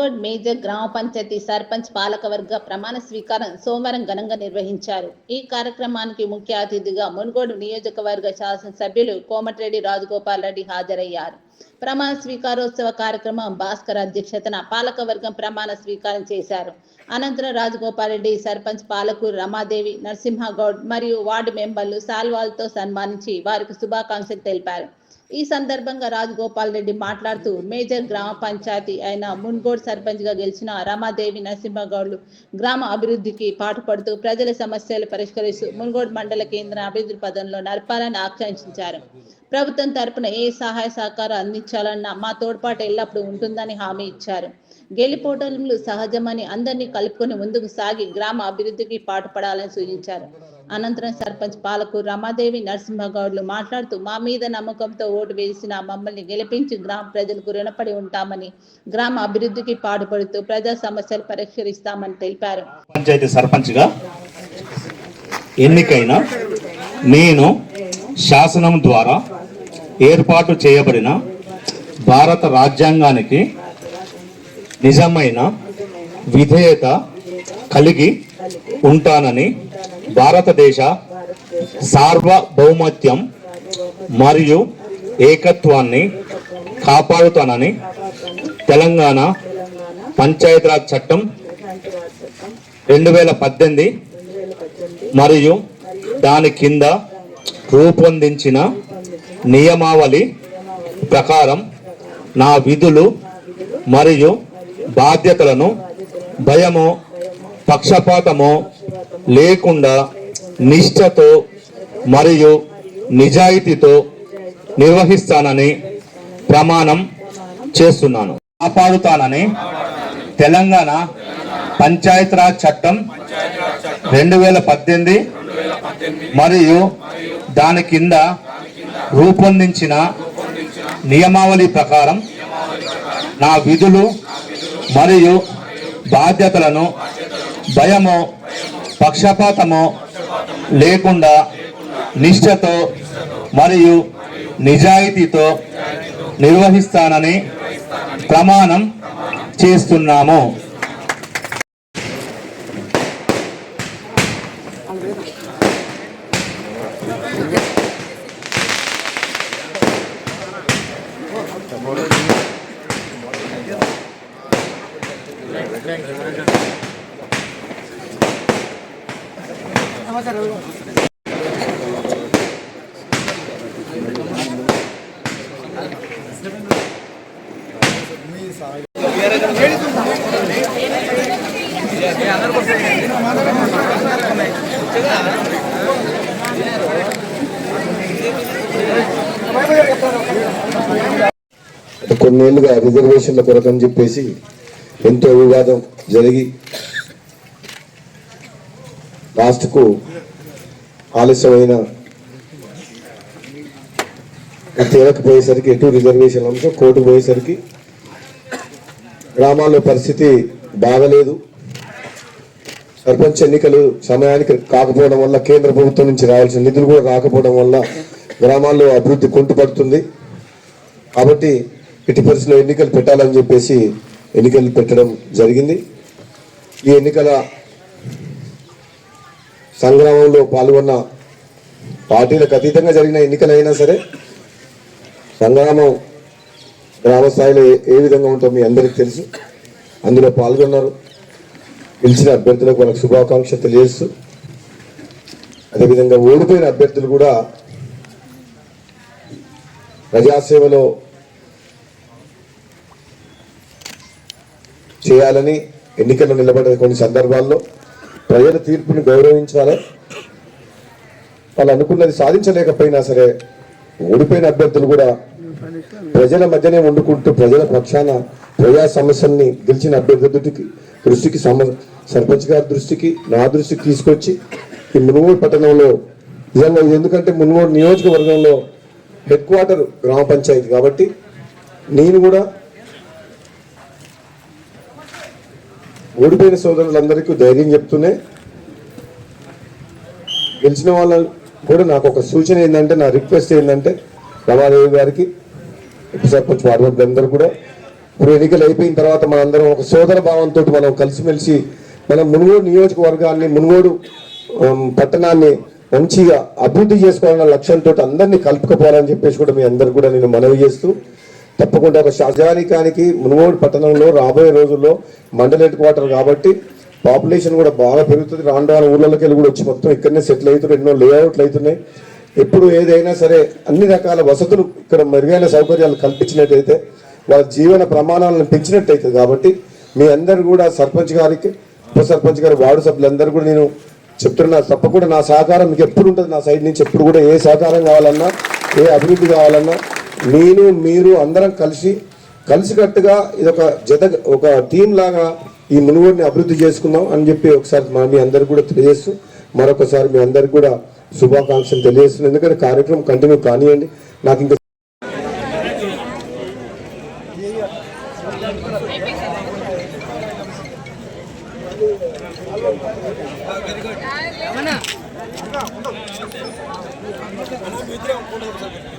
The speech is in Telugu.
మున్గోడ్ మేజర్ గ్రామ పంచాయతీ సర్పంచ్ పాలకవర్గ ప్రమాణ స్వీకారం సోమవారం ఘనంగా నిర్వహించారు. ఈ కార్యక్రమానికి ముఖ్య అతిథిగా మునుగోడు నియోజకవర్గ శాసనసభ్యులు కోమటిరెడ్డి రాజగోపాల్ రెడ్డి హాజరయ్యారు. ప్రమాణ స్వీకారోత్సవ కార్యక్రమం భాస్కర్ అధ్యక్షతన పాలకవర్గం ప్రమాణ స్వీకారం చేశారు. అనంతరం రాజగోపాల్ రెడ్డి సర్పంచ్ పాలకూరు రమాదేవి నరసింహగౌడ్ మరియు వార్డు మెంబర్లు సాల్వాల్తో సన్మానించి వారికి శుభాకాంక్షలు తెలిపారు. ఈ సందర్భంగా రాజగోపాల్ రెడ్డి మాట్లాడుతూ మేజర్ గ్రామ పంచాయతీ అయిన మున్గోడ్ సర్పంచ్గా గెలిచిన రమాదేవి నరసింహగౌడ్లు గ్రామ అభివృద్ధికి పాటుపడుతూ ప్రజల సమస్యలు పరిష్కరిస్తూ మున్గోడ్ మండల కేంద్ర అభివృద్ధి పదంలో నడపాలని ఆకాంక్షించారు. ప్రభుత్వం తరపున ఏ సహాయ సహకారం అందించాలన్నా మా తోడ్పాటు ఎల్లప్పుడూ ఉంటుందని హామీ ఇచ్చారు. గెలిపోటములు సహజమని అందరినీ కలుపుకొని ముందుకు సాగి గ్రామ అభివృద్ధికి పాటుపడాలని సూచించారు. అనంతరం సర్పంచ్ పాలకు రమాదేవి నరసింహగౌడ్లు మాట్లాడుతూ మా మీద నమ్మకంతో ఓటు వేసిన మమ్మల్ని గెలిపించి గ్రామ ప్రజలకు రుణపడి ఉంటామని గ్రామ అభివృద్ధికి పాటుపడుతూ ప్రజా సమస్యలు పరిష్కరిస్తామని తెలిపారు. పంచాయతీ సర్పంచ్గా ఎన్నికైన నేను శాసనం ద్వారా ఏర్పాటు చేయబడిన భారత రాజ్యాంగానికి నిజమైన విధేయత కలిగి ఉంటానని భారతదేశ సార్వభౌమత్యం మరియు ఏకత్వాన్ని కాపాడుతానని తెలంగాణ పంచాయతీరాజ్ చట్టం రెండు వేల పద్దెనిమిది మరియు దాని కింద రూపొందించిన నియమావళి ప్రకారం నా విధులు మరియు బాధ్యతలను భయము పక్షపాతము లేకుండా నిష్ఠతో మరియు నిజాయితీతో నిర్వహిస్తానని ప్రమాణం చేస్తున్నాను. కాపాడుతానని తెలంగాణ పంచాయతీరాజ్ చట్టం రెండు వేల పద్దెనిమిది మరియు దాని కింద రూపొందించిన నియమావళి ప్రకారం నా విధులు మరియు బాధ్యతలను భయము పక్షపాతము లేకుండా నిష్ఠతో మరియు నిజాయితీతో నిర్వహిస్తానని ప్రమాణం చేస్తున్నాము. కొన్నేళ్ళుగా రిజర్వేషన్ల కొరకని చెప్పేసి ఎంతో వివాదం జరిగి లాస్ట్కు ఆలస్యమైన తేలకపోయేసరికి ఎటు రిజర్వేషన్ అంశం కోర్టు పోయేసరికి గ్రామాల్లో పరిస్థితి బాగలేదు. సర్పంచ్ ఎన్నికలు సమయానికి కాకపోవడం వల్ల కేంద్ర ప్రభుత్వం నుంచి రావాల్సిన నిధులు కూడా రాకపోవడం వల్ల గ్రామాల్లో అభివృద్ధి కుంటుపడుతుంది. కాబట్టి ఇటు పరిస్థితిలో ఎన్నికలు పెట్టాలని చెప్పేసి ఎన్నికలు పెట్టడం జరిగింది. ఈ ఎన్నికల సంగ్రామంలో పాల్గొన్న పార్టీలకు అతీతంగా జరిగిన ఎన్నికలైనా సరే సంగ్రామం గ్రామ స్థాయిలో ఏ- ఏ విధంగా ఉంటుందో మీ అందరికీ తెలుసు. అందులో పాల్గొన్నారు. గెలిచిన అభ్యర్థులకు వాళ్ళకి శుభాకాంక్ష తెలియజేస్తూ అదేవిధంగా ఓడిపోయిన అభ్యర్థులు కూడా ప్రజాసేవలో చేయాలని ఎన్నికల్లో నిలబడే కొన్ని సందర్భాల్లో ప్రజల తీర్పుని గౌరవించాలి. వాళ్ళు అనుకున్నది సాధించలేకపోయినా సరే ఓడిపోయిన అభ్యర్థులు కూడా ప్రజల మధ్యనే వండుకుంటూ ప్రజల పక్షాన ప్రజా సమస్యల్ని గెలిచిన అభ్యర్థుల దృష్టికి దృష్టికి సర్పంచ్ గారి దృష్టికి నా దృష్టికి తీసుకొచ్చి ఈ మునుగోడు పట్టణంలో నిజంగా ఇది ఎందుకంటే మునుగోడు నియోజకవర్గంలో హెడ్ క్వార్టర్ గ్రామ పంచాయతీ కాబట్టి నేను కూడా ఓడిపోయిన సోదరులందరికీ ధైర్యం చెప్తూనే గెలిచిన వాళ్ళ కూడా నాకు ఒక సూచన ఏంటంటే నా రిక్వెస్ట్ ఏంటంటే రమాదేవి గారికి ఉప సర్పంచ్ వార్డు అందరూ కూడా. ఇప్పుడు ఎన్నికలు అయిపోయిన తర్వాత మనందరం ఒక సోదర భావంతో మనం కలిసిమెలిసి మనం మునుగోడు నియోజకవర్గాన్ని మునుగోడు పట్టణాన్ని మంచిగా అభివృద్ధి చేసుకోవాలన్న లక్ష్యంతో అందరినీ కలుపుకపోవాలని చెప్పేసి కూడా మీ అందరు కూడా నేను మనవి చేస్తూ తప్పకుండా ఒక శాజానికానికి మునుగోడు పట్టణంలో రాబోయే రోజుల్లో మండల హెడ్ క్వార్టర్ కాబట్టి పాపులేషన్ కూడా బాగా పెరుగుతుంది. రాను రాను ఊళ్ళలోకి వెళ్ళి కూడా వచ్చి మొత్తం ఇక్కడనే సెటిల్ అవుతున్నారు ఎన్నో లేఅవుట్లు అవుతున్నాయి. ఎప్పుడు ఏదైనా సరే అన్ని రకాల వసతులు ఇక్కడ మెరుగైన సౌకర్యాలు కల్పించినట్టయితే వాళ్ళ జీవన ప్రమాణాలను పెంచినట్టయితే కాబట్టి మీ అందరు కూడా సర్పంచ్ గారికి ఉప సర్పంచ్ గారి వార్డు సభ్యులందరూ కూడా నేను చెప్తున్నా తప్పకుండా నా సహకారం మీకు ఎప్పుడు ఉంటుంది నా సైడ్ నుంచి ఎప్పుడు కూడా ఏ సహకారం కావాలన్నా ఏ అభివృద్ధి కావాలన్నా నేను మీరు అందరం కలిసి కలిసికట్టుగా ఇది ఒక జత ఒక టీం లాగా ఈ మునుగోడిని అభివృద్ధి చేసుకుందాం అని చెప్పి ఒకసారి మా మీ అందరికి కూడా తెలియజేస్తూ మరొకసారి మీ అందరికి కూడా శుభాకాంక్షలు తెలియజేస్తున్నాను ఎందుకంటే కార్యక్రమం కంటిన్యూ కానివ్వండి నాకు ఇంకా ¡Vamos!